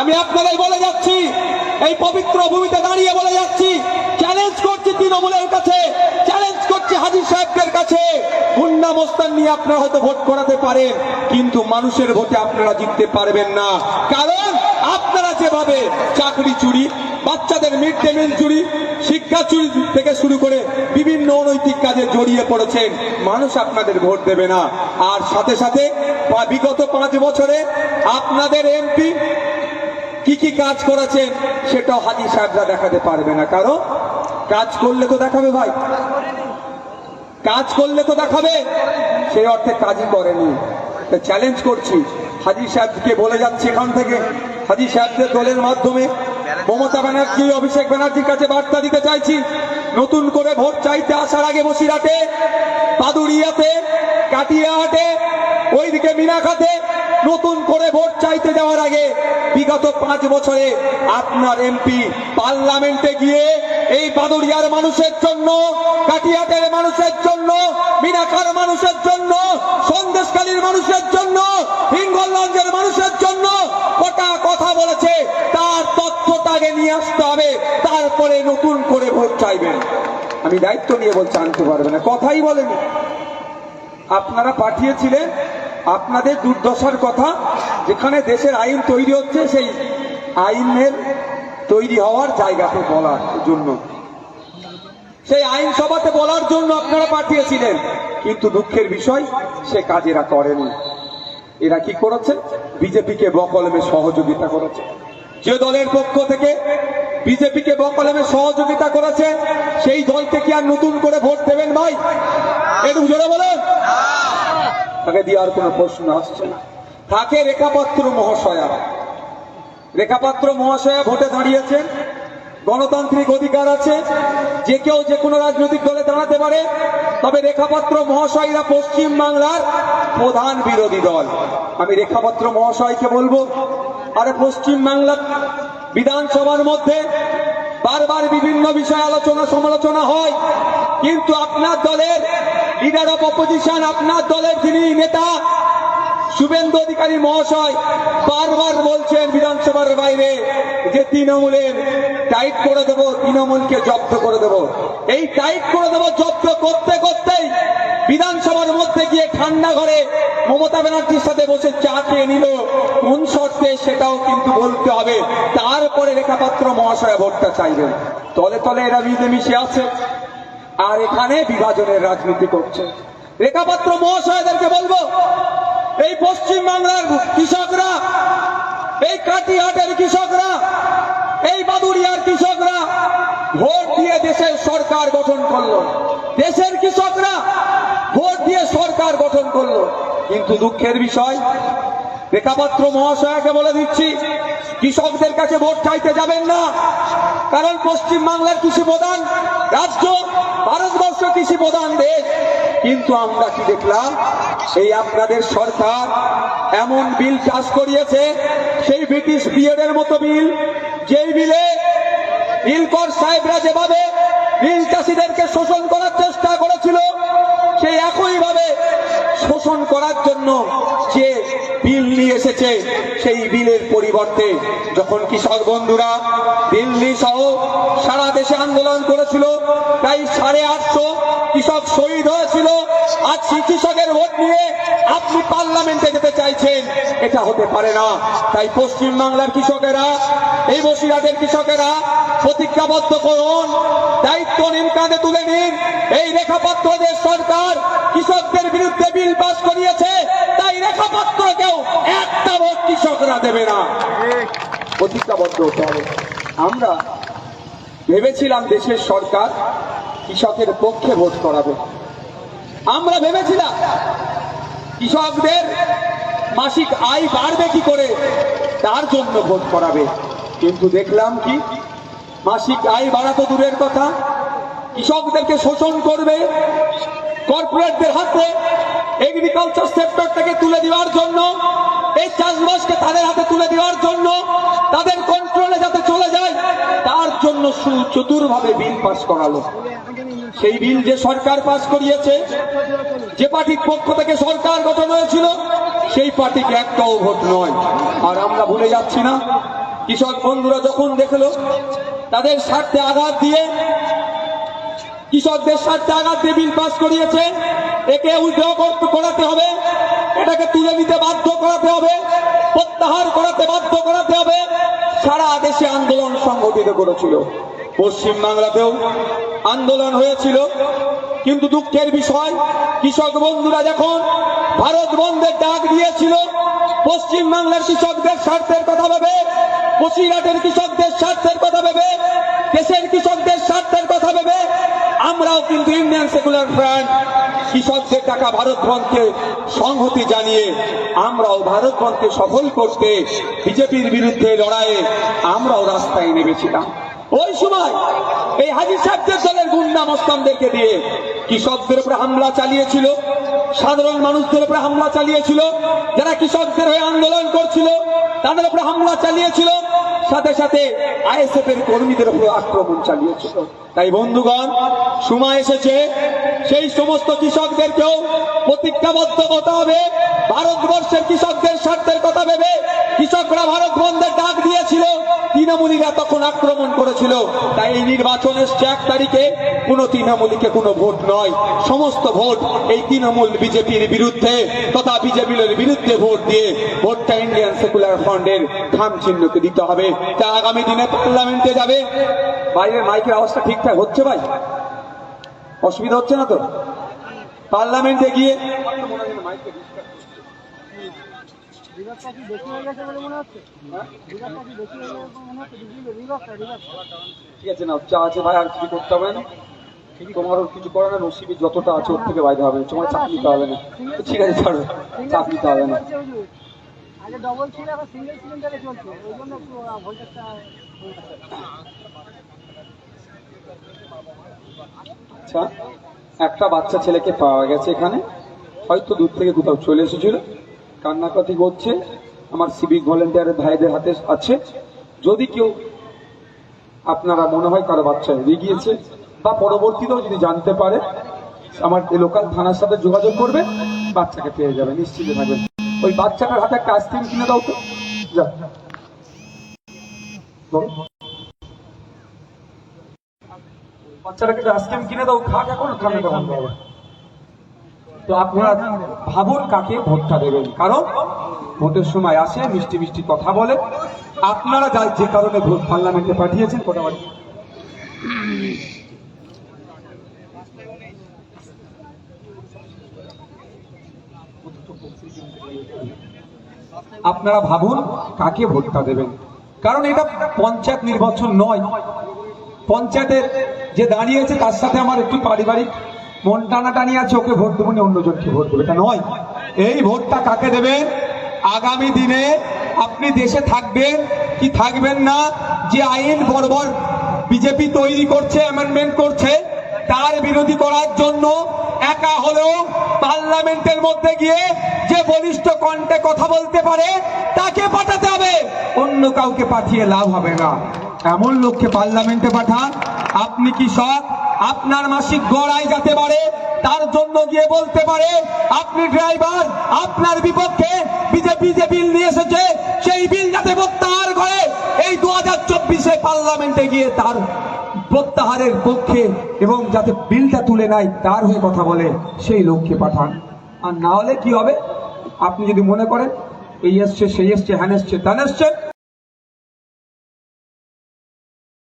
আমি আপনাদের বলে যাচ্ছি, এই পবিত্র ভূমিতে দাঁড়িয়ে বলে যাচ্ছি চ্যালেঞ্জ করছি তৃণমূলের কাছে চ্যালেঞ্জ করছি হাজির সাহেবদের কাছে। মুন্না মোস্তান নিয়ে আপনারা হয়তো ভোট করাতে পারেন, কিন্তু মানুষের ভোটে আপনারা জিততে পারবেন না। কারণ আপনারা যেভাবে চাকরি চুরি, বাচ্চাদের মিড ডে মিল চুরি, শিক্ষা চুরি থেকে শুরু করে বিভিন্ন অনৈতিক কাজে জড়িয়ে পড়েছেন, মানুষ আপনাদের ভোট দেবে না। আর সাথে সাথে, বিগত পাঁচ বছরে আপনাদের এমপি কি কি কাজ করেছেন সেটাও হাজি সাহেবরা দেখাতে পারবে না। কারণ কাজ করলে তো দেখাবে ভাই। কাজ করলে তো দেখাবে। সেই অর্থে কাজই করেনি। চ্যালেঞ্জ করছি। হাজি সাহেবকে বলে যাচ্ছি এখান থেকে। হাজি সাহেবদের দলের মাধ্যমে মমতা ব্যানার্জি, অভিষেক ব্যানার্জির কাছে বার্তা দিতে চাইছি। নতুন করে ভোট চাইতে আসার আগে বসিরহাটে, পাদুরিয়াতে, কাটিয়াহাটে, ওইদিকে মিনাখাতে নতুন করে ভোট চাইতে যাওয়ার আগে বিগত পাঁচ বছরে আপনার এমপি পার্লামেন্টে গিয়ে এই বাদুরিয়ার মানুষের জন্য, কাটিয়াটের মানুষের জন্য মিনাখার মানুষের জন্য সন্দেশকালীর মানুষের জন্য, হিঙ্গলগঞ্জের মানুষের জন্য কটা কথা বলেছে, তার তথ্যটাকে নিয়ে আসতে হবে, তারপরে নতুন করে ভোট চাইবেন। আমি দায়িত্ব নিয়ে বলছি, আনতে পারবে না, কথাই বলেনি। আপনারা পাঠিয়েছিলেন আপনাদের দুর্দশার কথা, যেখানে দেশের আইন তৈরি হচ্ছে, সেই আইনের তৈরি হওয়ার জায়গাতে বলার জন্য। সেই আইন আইনসভাতে বলার জন্য আপনারা পাঠিয়েছিলেন, কিন্তু দুঃখের বিষয়, সে কাজ এরা করেনি। এরা কি করেছে? বিজেপিকে বকলমে সহযোগিতা করেছে। যে দলের পক্ষ থেকে বিজেপিকে বকলমে সহযোগিতা করেছে, সেই দলকে কি আর নতুন করে ভোট দেবেন ভাই? একটু জোরে বলেন। তাকে দেওয়ার কোনো প্রশ্ন আসছে না। থাকে রেখাপাত্র মহাশয়া। রেখাপাত্র মহাশয়া ভোটে দাঁড়িয়েছেন গণতান্ত্রিক অধিকার আছে, যে কেউ যে কোনো রাজনৈতিক দলে দাঁড়াতে পারে, তবে রেখাপাত্র মহাশয়রা পশ্চিম বাংলার প্রধান বিরোধী দল। আমি রেখাপাত্র মহাশয়কে বলব, আরে পশ্চিম বাংলা বিধানসভার মধ্যে বারবার বিভিন্ন বিষয়ে আলোচনা সমালোচনা হয়, কিন্তু আপনার দলের লিডার অফ অপোজিশন আপনার দলের যিনি নেতা, শুভেন্দু অধিকারী মহাশয়, বারবার বলছেন বিধানসভার বাইরে যে তৃণমূলের টাইট করে দেব, তৃণমূলকে জব্দ করে দেব। এই টাইট করে দেব, জব্দ করতে করতেই বিধানসভার মধ্যে গিয়ে ঠান্ডা ঘরে মমতা ব্যানার্জির সাথে বসে চা খেয়ে নিল। কোন শর্তে সেটাও কিন্তু বলতে হবে। তারপরে রেখাপাত্র মহাশয় ভোটটা চাইবেন। তলে তলে এরা মিলে মিশে আছে। আর এখানে বিভাজনের রাজনীতি করছে। রেখাপাত্র মহাশয়দেরকে বলব, এই পশ্চিম বাংলার কৃষকরা, এই কাটিহাটের কৃষকরা, এই বাদুরিয়ার কৃষকরা, ভোট দিয়ে দেশের সরকার গঠন করল। দেশের কৃষকরা ভোট দিয়ে সরকার গঠন করল। কিন্তু দুঃখের বিষয় রেখাপাত্র মহাশয়াকে বলে দিচ্ছি, কৃষকদের কাছে ভোট চাইতে যাবেন না। কারণ পশ্চিম বাংলার কৃষি প্রধান রাজ্য, ভারতবর্ষ কৃষি প্রধান দেশ। কিন্তু আমরা কি দেখলাম, এই আপনাদের সরকার এমন বিল চাষ করিয়েছে, সেই ব্রিটিশ পিরিয়ডের মতো বিল, যেই বিলে নীলকর সাহেবরা যেভাবে নীল চাষিদেরকে শোষণ করার চেষ্টা করেছিল, সেই একইভাবে শোষণ করার জন্য যে বিল নিয়ে এসেছে, সেই বিলের পরিবর্তে যখন কৃষক বন্ধুরা দিল্লি সহ সারা দেশে আন্দোলন করেছিল তাই সাড়ে আটশো কৃষক শহীদ হয়েছিল। আজ সেই কৃষকের ভোট নিয়ে আপনি পার্লামেন্টে যেতে চাইছেন, এটা হতে পারে না। তাই পশ্চিম বাংলার কৃষকেরা, এই বসিরহাটের কৃষকেরা প্রতিজ্ঞাবদ্ধ করুন, দায়িত্ব নিন কাঁধে তুলে নিন। এই রেখাপত্রদের সরকার কৃষকদের বিরুদ্ধে বিল পাস করিয়েছে, তাই রেখাপত্রকেও একটা ভোট কৃষকরা দেবে না। প্রতিজ্ঞাবদ্ধ হতে হবে। আমরা ভেবেছিলাম দেশের সরকার কৃষকের পক্ষে ভোট করাবে। আমরা ভেবেছিলাম কৃষকদের মাসিক আয় বাড়বে কি করে, তার জন্য ভোট করাবে। কিন্তু দেখলাম কি, মাসিক আয় বাড়া তো দূরের কথা। কৃষকদেরকে শোষণ করবে, কর্পোরেটদের হাতে এগ্রিকালচার সেক্টরটাকে তুলে দেওয়ার জন্য, এই চাষবাসকে তাদের হাতে তুলে দেওয়ার জন্য, তাদের কন্ট্রোলে যাতে চলে যায়, তার জন্য চতুরভাবে বিল পাস করালো। সেই বিল যে সরকার পাস করিয়েছে, যে পার্টির পক্ষ থেকে সরকার গঠন হয়েছিল, সেই পার্টিকে একটাও ভোট নয়। আর আমরা ভুলে যাচ্ছি না, কৃষক বন্ধুরা যখন দেখল, তাদের স্বার্থে আঘাত দিয়ে, কৃষকদের স্বার্থে আঘাত দিয়ে বিল পাস করিয়েছে একে উদ্যোগ করাতে হবে। এটাকে তুলে নিতে বাধ্য করাতে হবে। প্রত্যাহার করাতে বাধ্য করাতে হবে। সারা দেশে আন্দোলন সংগঠিত করেছিল। পশ্চিম বাংলাতেও আন্দোলন হয়েছিল। কিন্তু দুঃখের বিষয়, কৃষক বন্ধুরা যখন ভারত বন্ধের ডাক দিয়েছিল, পশ্চিম বাংলার কৃষকদের স্বার্থের কথা ভেবে, বসিরহাটের কৃষকদের স্বার্থের কথা ভেবে, দেশের কৃষকদের স্বার্থের কিন্তু ইন্ডিয়ান সেকুলার ফ্রন্ট কৃষকদের টাকা ভারত বন্ধকে সংহতি জানিয়ে আমরাও ভারত বন্ধকে সফল করতে বিজেপির বিরুদ্ধে লড়াইয়ে আমরাও রাস্তায় নেমেছিলাম। ওই সময় এই হাজির সাহেবদের দলের গুন্ডা মস্তানদেরকে দিয়ে কৃষকদের উপরে হামলা চালিয়েছিল, সাধারণ মানুষদের উপরে হামলা চালিয়েছিল, যারা কৃষকদের হয়ে আন্দোলন করছিল, তাদের উপরে হামলা চালিয়েছিল। সাথে সাথে আইএসএফ এর কর্মীদের উপর আক্রমণ চালিয়েছিল। তাই বন্ধুগণ, সময় এসেছে, সেই সমস্ত কৃষকদেরকেও প্রতিজ্ঞাবদ্ধ হতে হবে। ভারতবর্ষের কৃষকদের স্বার্থের কথা ভেবে কৃষকরা ভারত বন্ধের ডাক দিয়েছিল। তৃণমূলীরা তখন আক্রমণ করেছিল। তাই এই নির্বাচন এসছে এক তারিখে। কোনো তৃণমূলীকে কোনো ভোট নয়। সমস্ত ভোট এই তৃণমূল বিজেপির বিরুদ্ধে তথা বিজেপির বিরুদ্ধে ভোট দিয়ে ভোটটা ইন্ডিয়ান সেকুলার ফ্রন্টের খাম চিহ্নকে দিতে হবে। তা আগামী দিনে পার্লামেন্টে যাবে। বাইরে মাইকের আওয়াজটা ঠিকঠাক হচ্ছে ভাই? অসুবিধা হচ্ছে না তো? পার্লামেন্টে গিয়ে ঠিক আছে না চা আছে ভাই, আর কিছু করতে হবে না। তোমারও কিছু করে না, নসিবি যতটা আছে ওর থেকে বাইরে হবে। তোমার চাপ নিতে হবে না। ঠিক আছে, ছাড়ো চাপ নিতে হবে না। আগে ডবল ছিল, এখন সিঙ্গেল সিলিন্ডারে চলছে। ওই জন্য একটু আচ্ছা একটা বাচ্চা ছেলেকে পাওয়া গেছে এখানে। হয়তো দূর থেকে কোথাও চলে এসেছিল। কান্নাকাটি করছে আমার সিভিক ভলেন্টিয়ারের ভাইদের হাতে আছে। যদি কেউ আপনারা মনে হয় কারও বাচ্চা হারিয়ে গিয়েছে, বা পরবর্তীতেও যদি জানতে পারে, আমার লোকাল থানার সাথে যোগাযোগ করবে, বাচ্চাকে পেয়ে যাবে। নিশ্চিত থাকবেন। ওই বাচ্চাটার হাতে একটা আইসক্রিম কিনে দাও তো। যা। বাচ্চাটাকে আইসক্রিম কিনে দাও, খাক এখন বন্ধ হবে। তো আপনারা ভাবুন কাকে ভোটটা দেবেন। কারণ ভোটের সময় আসে, মিষ্টি মিষ্টি কথা বলে। আপনারা যা যে কারণে ভোট পার্লামেন্টে পাঠিয়েছেন কোটাবাড়ি আপনারা ভাবুন কাকে ভোটটা দেবেন। কারণ এটা পঞ্চায়েত নির্বাচন নয়। পঞ্চায়েতের যে দাঁড়িয়েছে তার সাথে আমার একটু পারিবারিক মন টানা টানি আছে, ওকে ভোট দেবো না অন্যজনকে ভোট দেবে। এটা নয়। এই ভোটটা কাকে দেবেন? আগামী দিনে আপনি দেশে থাকবেন কি থাকবেন না? যে আইন বর্বর বিজেপি তৈরি করছে অ্যামেন্ডমেন্ট করছে, তার বিরোধী করার জন্য একা হলেও পার্লামেন্টের মধ্যে গিয়ে যে বলিষ্ঠ কণ্ঠে কথা বলতে পারে, তাকে পাঠাতে হবে। অন্য কাউকে পাঠিয়ে লাভ হবে না। এমন লোককে পার্লামেন্টে পাঠান, আপনি কি সৎ? আপনার মাসিক গড়াই যেতে পারে তার জন্য গিয়ে বলতে পারে, আপনি ড্রাইভার, আপনার বিপক্ষে বিজেপি যে বিল নিয়ে এসেছে, সেই বিল যাতে প্রত্যাহার করে এই দু হাজার পার্লামেন্টে গিয়ে তার প্রত্যাহারের পক্ষে এবং যাতে বিলটা তুলে নেয়, তার হয়ে কথা বলে, সেই লোককে পাঠান। আর না হলে কি হবে? আপনি যদি মনে করেন, এই এসছে, সেই এসছে, হ্যান এসছে তান এসছে